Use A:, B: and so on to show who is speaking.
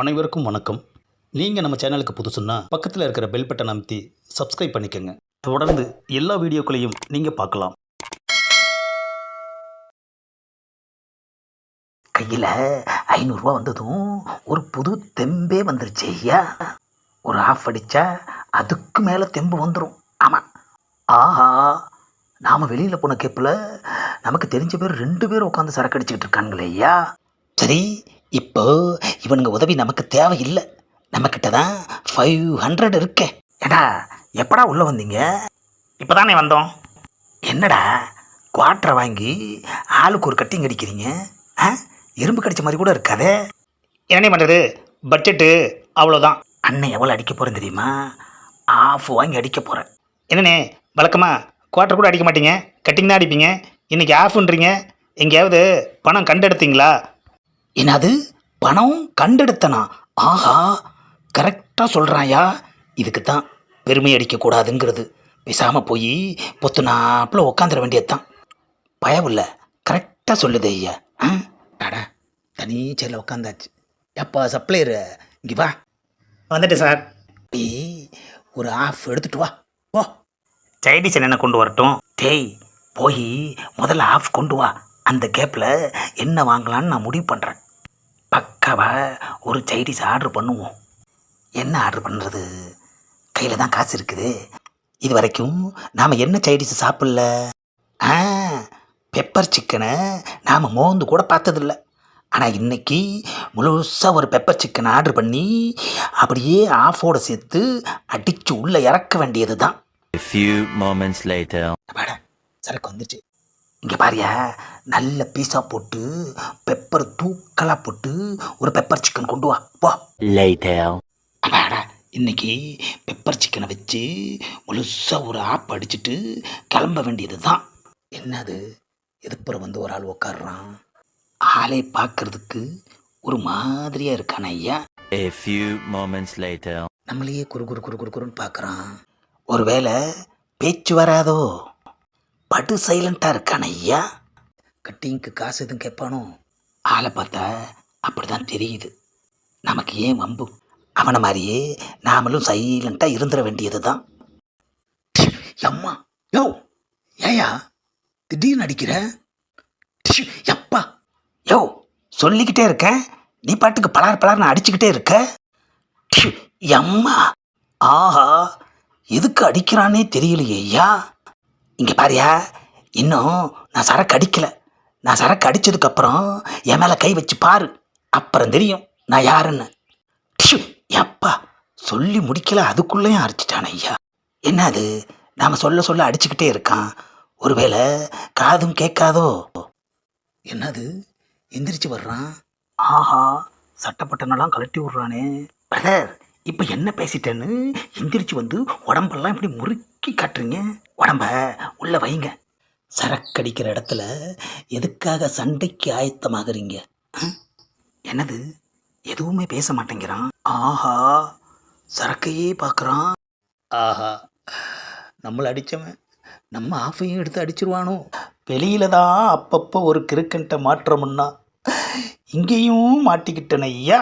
A: அனைவருக்கும் வணக்கம். நீங்கள் நம்ம சேனலுக்கு புதுசுன்னா பக்கத்தில் இருக்கிற பெல் பட்டன் அமைத்தி சப்ஸ்கிரைப் பண்ணிக்கோங்க. தொடர்ந்து எல்லா வீடியோக்களையும் நீங்கள் பார்க்கலாம்.
B: கையில் ஐநூறுரூவா வந்ததும் ஒரு புது தெம்பே வந்துருச்சு ஐயா. ஒரு ஆஃப் அடித்தா அதுக்கு மேலே தெம்பு வந்துடும் ஆமாம் ஆஹா. நாம் வெளியில் போன கேப்பில் நமக்கு தெரிஞ்ச பேர் ரெண்டு பேர் உட்காந்து சரக்கு அடிச்சுக்கிட்டு இருக்கானுங்களே ஐயா. சரி இப்போ இவனுங்க உதவி நமக்கு தேவையில்லை. நம்மக்கிட்ட தான் ஃபைவ் ஹண்ட்ரட் இருக்கே. ஏடா எப்படா உள்ளே வந்தீங்க? இப்போ தானே வந்தோம். என்னடா குவாட்டரை வாங்கி ஆளுக்கு ஒரு கட்டிங் அடிக்கிறீங்க? ஆ? எறும்பு கடிச்ச மாதிரி கூட இருக்காதே.
A: என்ன பண்ணுறது பட்ஜெட்டு அவ்வளோதான்
B: அண்ணன் எவ்வளோ அடிக்க போகிறேன் தெரியுமா? ஆஃப் வாங்கி அடிக்க போகிறேன்
A: என்னண்ணே வழக்கமாக குவார்ட்டர் கூட அடிக்க மாட்டீங்க? கட்டிங் தான் அடிப்பீங்க. இன்றைக்கி ஆஃப்ன்றீங்க எங்கேயாவது பணம் கண்டெடுத்தீங்களா?
B: என்னது? பணம் கண்டெடுத்தனா? ஆஹா கரெக்டாக சொல்கிறாயா இதுக்கு தான் பெருமை அடிக்கக்கூடாதுங்கிறது பேசாமல் போய் பொத்து நாப்பில் உக்காந்துட வேண்டியதுதான். பயவில்ல. கரெக்டாக சொல்லுது ஐயா. ஆ? டாடா தனி சேரில் உட்காந்தாச்சு எப்பா சப்ளையரு இங்கே வா.
A: வந்துட்டு சார்.
B: ஏய் ஒரு ஆஃப் எடுத்துட்டு வா. ஓ
A: சைடிஸ் என்ன கொண்டு வரட்டும்?
B: டேய் போய் முதல்ல ஆஃப் கொண்டு வா. அந்த கேப்பில் என்ன வாங்கலான்னு நான் முடிவு பண்ணுறேன் பக்காவா ஒரு சைடிஸ் ஆர்டர் பண்ணுவோம். என்ன ஆர்டர் பண்ணுறது கையில் தான் காசு இருக்குது. இது வரைக்கும் நாம் என்ன சைடிஸ் சாப்பிடல? ஆ பெப்பர் சிக்கனை நாம் மோந்து கூட பார்த்ததில்ல. ஆனால் இன்னைக்கு முழுசாக ஒரு பெப்பர் சிக்கன் ஆர்டர் பண்ணி அப்படியே ஆஃபோட சேர்த்து அடித்து உள்ளே இறக்க வேண்டியது தான். சரக்கு வந்துச்சு. இங்கே பாரியா நல்ல பீஸா போட்டு பெப்பர் தூக்கலாக போட்டு ஒரு பெப்பர் சிக்கன் கொண்டு வா.
C: Later.
B: அப்பாடா இன்னைக்கு பெப்பர் சிக்கனை வச்சு முழுசாக ஒரு ஆப் அடிச்சிட்டு கிளம்ப வேண்டியது தான் என்னது? எதுப்புறம் வந்து ஒரு ஆள் உட்காடுறான் ஆளை பார்க்கறதுக்கு ஒரு மாதிரியாக இருக்கான ஐயா.
C: A few moments later.
B: நம்மளையே குறு குறு குறு குறு குறுன்னு பார்க்குறான் ஒருவேளை பேச்சு வராதோ? படு சைலண்ட்டாக இருக்கான ஐயா. கட்டிங்க்கு காசு எதுவும் கேட்பானோ? ஆளை பார்த்தா அப்படி தான் தெரியுது. நமக்கு ஏன் வம்பு? அவனை மாதிரியே நாமளும் சைலண்ட்டாக இருந்துட வேண்டியது தான் எம்மா? யோ ஏயா திடீர்னு அடிக்கிற? எப்பா? யோ சொல்லிக்கிட்டே இருக்கேன் நீ பாட்டுக்கு பலார் பலார்னு அடிச்சுக்கிட்டே இருக்க? எம்மா? ஆஹா எதுக்கு அடிக்கிறானே தெரியலையே ஐயா. இங்கே பாரியா இன்னும் நான் சரக்கு அடிக்கலை. நான் சரக்கு அடித்ததுக்கப்புறம் என் மேலே கை வச்சு பாரு. அப்புறம் தெரியும் நான் யாருன்னு. ப்ஷு, யப்பா சொல்லி முடிக்கல அதுக்குள்ளேயும் அரைச்சிட்டான ஐயா. என்ன அது நாம் சொல்ல சொல்ல அடிச்சுக்கிட்டே இருக்கான். ஒருவேளை காதும் கேட்காதோ? என்னது? எந்திரிச்சு வர்றான். ஆஹா சட்டப்பட்டனெல்லாம் கழட்டி விட்றானே. பிரதர் இப்போ என்ன பேசிட்டேன்னு எந்திரிச்சு வந்து உடம்பெல்லாம் இப்படி முறுக்கி காட்டுறீங்க? உடம்ப உள்ள வைங்க. சரக்கடிக்கிற இடத்துல எதுக்காக சண்டைக்கு ஆயத்தமாகறீங்க? எனது என்னது? எதுவுமே பேச மாட்டேங்கிறான். ஆஹா சரக்கையே பார்க்குறான்.
A: ஆஹா நம்மளை அடித்தவன் நம்ம ஆஃபையும் எடுத்து அடிச்சிருவானோ? வெளியில தான் அப்பப்போ ஒரு கிறுக்கன்ட்ட மாற்றமுன்னா இங்கேயும் மாட்டிக்கிட்டனையா